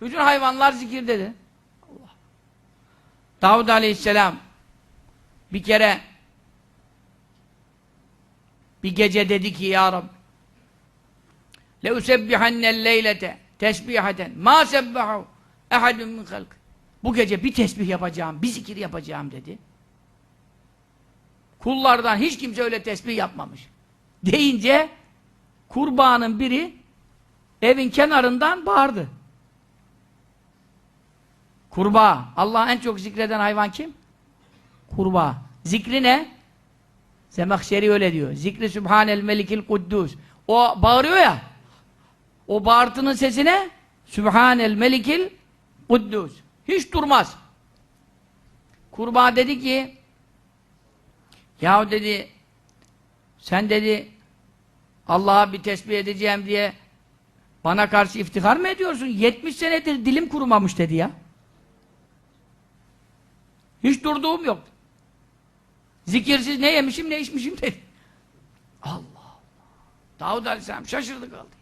Bütün hayvanlar zikir dedi. Allah. Davud aleyhisselam bir kere bir gece dedi ki ya Rabbi لَاُسَبِّحَنَّ leylete tesbihaten ma sebbahu ehadun min halk. Bu gece bir tesbih yapacağım, bir zikir yapacağım dedi. Kullardan hiç kimse öyle tesbih yapmamış. Deyince kurbanın biri evin kenarından bağırdı. Kurbağa. Allah'ı en çok zikreden hayvan kim? Kurbağa. Zikri ne? Zemahşeri öyle diyor. Zikri Sübhanel Melikil Kuddus. O bağırıyor ya. O bağırtının sesine Sübhanel Melikil Kuddus. Hiç durmaz. Kurbağa dedi ki Yahu dedi sen dedi Allah'a bir tesbih edeceğim diye bana karşı iftihar mı ediyorsun? 70 senedir dilim kurumamış dedi ya. Hiç durduğum yok. Zikirsiz ne yemişim ne içmişim dedi. Allah Allah. Davud Aleyhisselam şaşırdı kaldı.